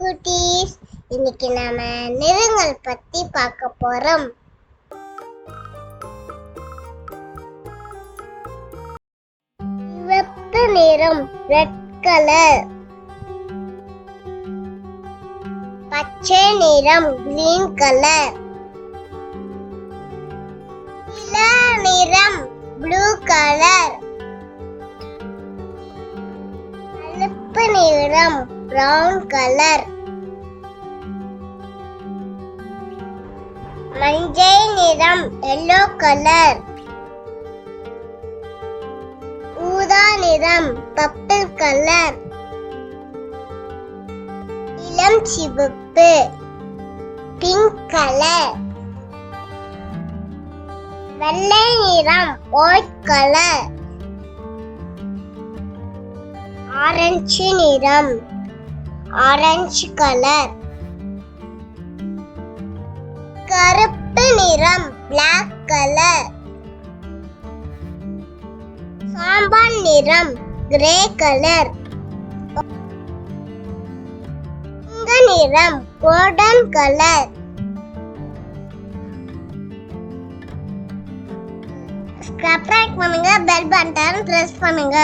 குட்டீஸ். இன்னைக்கு நாம நிறங்கள் பத்தி பார்க்க போறோம். சிவப்பு நிறம் ரெட் கலர் பச்சை நிறம் கிரீன் கலர் இள நிறம் ப்ளூ கலர் கருப்பு நிறம் பிரவுன் கலர் மஞ்சள் நிறம் எல்லோ கலர் ஊதா நிறம் பர்பிள் கலர் இளம் சிவப்பு. பிங்க் கலர் வெள்ளை நிறம் ஒயிட் கலர் ஆரஞ்சு நிறம். Orange colour. கருப்பு நிறம் பிளாக் கலர் சாம்பான் நிறம் கிரே கலர் தங்க நிறம் கோல்டன் கலர் சப்ஸ்கிரைப் பண்ணுங்க பெல் பட்டன் பிரஸ் பண்ணுங்க.